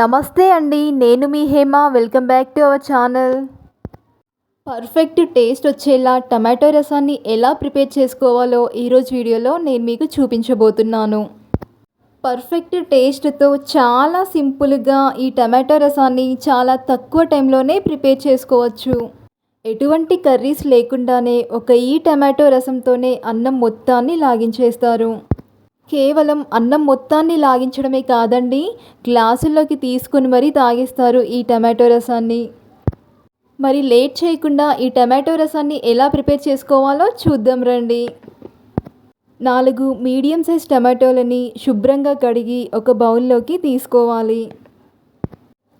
నమస్తే అండి నేను మీ Hema. Welcome back to our channel. Perfect taste వచ్చేలా టమాటో రసాన్ని ఎలా ప్రిపేర్ చేసుకోవాలో ఈరోజు వీడియోలో నేను మీకు చూపించబోతున్నాను. పర్ఫెక్ట్ టేస్ట్తో చాలా సింపుల్గా ఈ టమాటో రసాన్ని చాలా తక్కువ టైంలోనే ప్రిపేర్ చేసుకోవచ్చు. ఎటువంటి కర్రీస్ లేకుండానే ఒక ఈ టమాటో రసంతోనే అన్నం మొత్తాన్ని లాగించేస్తారు. కేవలం అన్నం మొత్తాన్ని లాగించడమే కాదండి గ్లాసుల్లోకి తీసుకుని మరీ తాగేస్తారు ఈ టమాటో రసాన్ని. మరి లేట్ చేయకుండా ఈ టమాటో రసాన్ని ఎలా ప్రిపేర్ చేసుకోవాలో చూద్దాం రండి. నాలుగు మీడియం సైజ్ టమాటోలని శుభ్రంగా కడిగి ఒక బౌల్లోకి తీసుకోవాలి.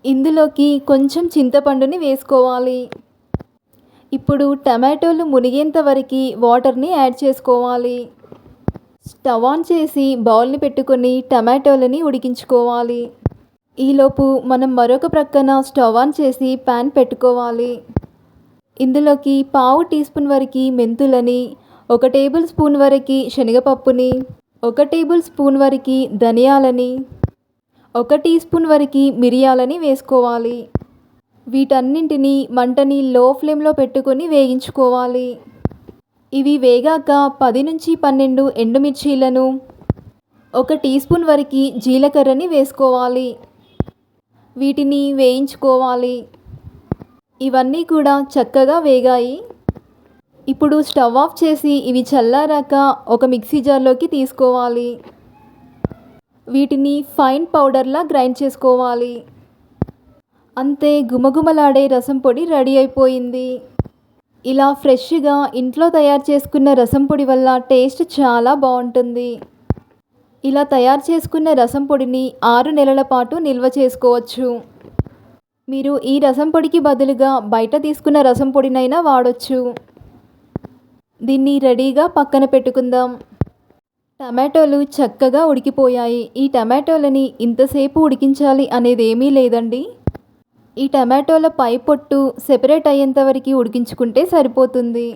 ఇందులోకి కొంచెం చింతపండుని వేసుకోవాలి. ఇప్పుడు టమాటోలు మునిగేంత వరకు వాటర్ని యాడ్ చేసుకోవాలి. స్టవ్ ఆన్ చేసి బౌల్ని పెట్టుకొని టమాటోలని ఉడికించుకోవాలి. ఈలోపు మనం మరొక ప్రక్కన స్టవ్ ఆన్ చేసి ప్యాన్ పెట్టుకోవాలి. ఇందులోకి పావు టీ స్పూన్ వరకు మెంతులని ఒక టేబుల్ స్పూన్ వరకు శనగపప్పుని ఒక టేబుల్ స్పూన్ వరకు ధనియాలని ఒక టీ స్పూన్ వరకు మిరియాలని వేసుకోవాలి. వీటన్నింటినీ మంటని లో ఫ్లేమ్లో పెట్టుకొని వేయించుకోవాలి. ఇవి వేగాక పది నుంచి పన్నెండు ఎండుమిర్చీలను ఒక టీ స్పూన్ వరకు జీలకర్రని వేసుకోవాలి. వీటిని వేయించుకోవాలి. ఇవన్నీ కూడా చక్కగా వేగాయి. ఇప్పుడు స్టవ్ ఆఫ్ చేసి ఇవి చల్లారాక ఒక మిక్సీ జార్లోకి తీసుకోవాలి. వీటిని ఫైన్ పౌడర్లా గ్రైండ్ చేసుకోవాలి. అంతే గుమగుమలాడే రసం పొడి రెడీ అయిపోయింది. ఇలా ఫ్రెష్గా ఇంట్లో తయారు చేసుకున్న రసం పొడి వల్ల టేస్ట్ చాలా బాగుంటుంది. ఇలా తయారు చేసుకున్న రసం పొడిని ఆరు నెలల పాటు నిల్వ చేసుకోవచ్చు. మీరు ఈ రసం పొడికి బదులుగా బయట తీసుకున్న రసం పొడినైనా వాడొచ్చు. దీన్ని రెడీగా పక్కన పెట్టుకుందాం. టమాటోలు చక్కగా ఉడికిపోయాయి. ఈ టమాటోలని ఇంతసేపు ఉడికించాలి అనేది ఏమీ లేదండి. ఈ టమాటోల పై పొట్టు సెపరేట్ అయ్యేంత వరకు ఉడికించుకుంటే సరిపోతుంది.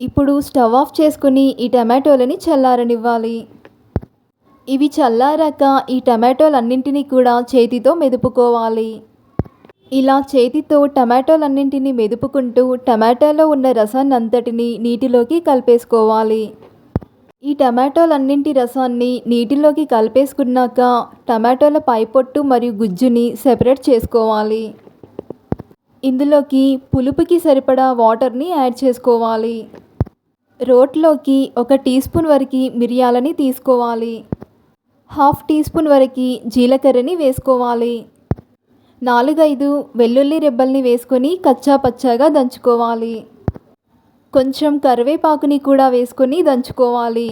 ఇప్పుడు స్టవ్ ఆఫ్ చేసుకుని ఈ టమాటోలని చల్లారనివ్వాలి. ఇవి చల్లారాక ఈ టమాటోలన్నింటినీ కూడా చేతితో మెదుపుకోవాలి. ఇలా చేతితో టమాటోలన్నింటినీ మెదుపుకుంటూ టమాటాలో ఉన్న రసాన్ని అంతటిని నీటిలోకి కలిపేసుకోవాలి. ఈ టమాటోలన్నింటి రసాన్ని నీటిలోకి కలిపేసుకున్నాక టమాటోల పైపొట్టు మరియు గుజ్జుని సెపరేట్ చేసుకోవాలి. ఇందులోకి పులుపుకి సరిపడా వాటర్ని యాడ్ చేసుకోవాలి. రోట్లోకి ఒక టీ స్పూన్ వరకు మిరియాలని తీసుకోవాలి. హాఫ్ టీ స్పూన్ వరకు జీలకర్రని వేసుకోవాలి. నాలుగైదు వెల్లుల్లి రెబ్బల్ని వేసుకొని కచ్చా పచ్చాగా దంచుకోవాలి. కొంచెం కరివేపాకుని కూడా వేసుకొని దంచుకోవాలి.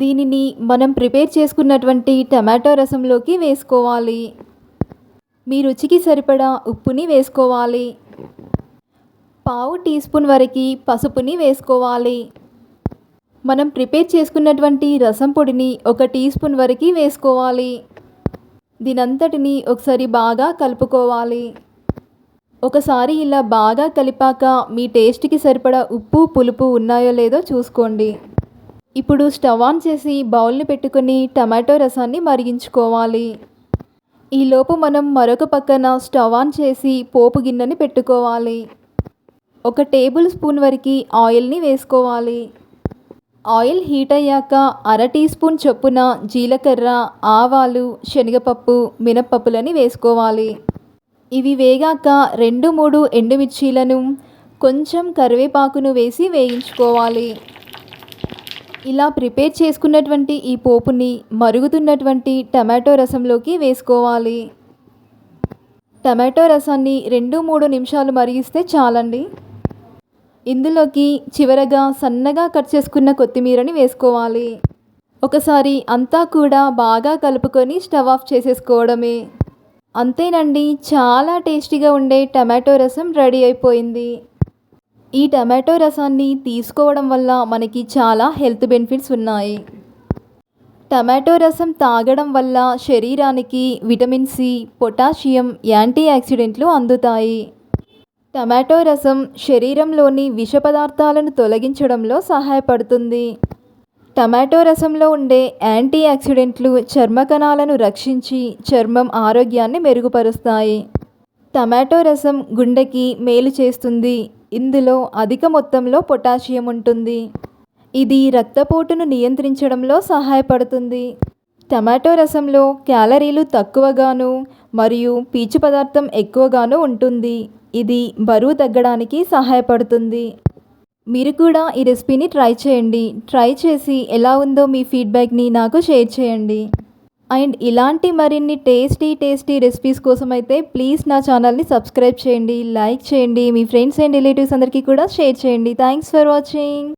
దీనిని మనం ప్రిపేర్ చేసుకున్నటువంటి టమాటో రసంలోకి వేసుకోవాలి. మీ రుచికి సరిపడా ఉప్పుని వేసుకోవాలి. పావు టీ స్పూన్ వరకు పసుపుని వేసుకోవాలి. మనం ప్రిపేర్ చేసుకున్నటువంటి రసం పొడిని ఒక టీ స్పూన్ వరకు వేసుకోవాలి. దీనంతటిని ఒకసారి బాగా కలుపుకోవాలి. ఒకసారి ఇలా బాగా కలిపాక మీ టేస్ట్కి సరిపడా ఉప్పు పులుపు ఉన్నాయో లేదో చూసుకోండి. ఇప్పుడు స్టవ్ ఆన్ చేసి బౌల్ని పెట్టుకొని టమాటో రసాన్ని మరిగించుకోవాలి. ఈలోపు మనం మరొక పక్కన స్టవ్ ఆన్ చేసి పోపు గిన్నెని పెట్టుకోవాలి. ఒక టేబుల్ స్పూన్ వరకు ఆయిల్ని వేసుకోవాలి. ఆయిల్ హీట్ అయ్యాక అర టీ స్పూన్ చొప్పున జీలకర్ర ఆవాలు శనగపప్పు మినప్పప్పులని వేసుకోవాలి. ఇవి వేగాక రెండు మూడు ఎండుమిర్చీలను కొంచెం కరివేపాకును వేసి వేయించుకోవాలి. ఇలా ప్రిపేర్ చేసుకున్నటువంటి ఈ పోపుని మరుగుతున్నటువంటి టమాటో రసంలోకి వేసుకోవాలి. టమాటో రసాన్ని రెండు మూడు నిమిషాలు మరిగిస్తే చాలండి. ఇందులోకి చివరగా సన్నగా కట్ చేసుకున్న కొత్తిమీరని వేసుకోవాలి. ఒకసారి అంతా కూడా బాగా కలుపుకొని స్టవ్ ఆఫ్ చేసేసుకోవడమే. అంతేనండి చాలా టేస్టీగా ఉండే టమాటో రసం రెడీ అయిపోయింది. ఈ టమాటో రసాన్ని తీసుకోవడం వల్ల మనకి చాలా హెల్త్ బెనిఫిట్స్ ఉన్నాయి. టమాటో రసం తాగడం వల్ల శరీరానికి విటమిన్ సి పొటాషియం యాంటీ ఆక్సిడెంట్లు అందుతాయి. టమాటో రసం శరీరంలోని విష పదార్థాలను తొలగించడంలో సహాయపడుతుంది. టమాటో రసంలో ఉండే యాంటీ ఆక్సిడెంట్లు చర్మ కణాలను రక్షించి చర్మం ఆరోగ్యాన్ని మెరుగుపరుస్తాయి. టమాటో రసం గుండెకి మేలు చేస్తుంది. ఇందులో అధిక మొత్తంలో పొటాషియం ఉంటుంది. ఇది రక్తపోటును నియంత్రించడంలో సహాయపడుతుంది. టమాటో రసంలో క్యాలరీలు తక్కువగాను మరియు పీచు పదార్థం ఎక్కువగాను ఉంటుంది. ఇది బరువు తగ్గడానికి సహాయపడుతుంది. మీరు కూడా ఈ రెసిపీని ట్రై చేయండి. ట్రై చేసి ఎలా ఉందో మీ ఫీడ్బ్యాక్ని నాకు షేర్ చేయండి. అండ్ ఇలాంటి మరిన్ని టేస్టీ టేస్టీ రెసిపీస్ కోసం అయితే ప్లీజ్ నా ఛానల్ని సబ్స్క్రైబ్ చేయండి లైక్ చేయండి మీ ఫ్రెండ్స్ అండ్ రిలేటివ్స్ అందరికీ కూడా షేర్ చేయండి. Thanks for watching.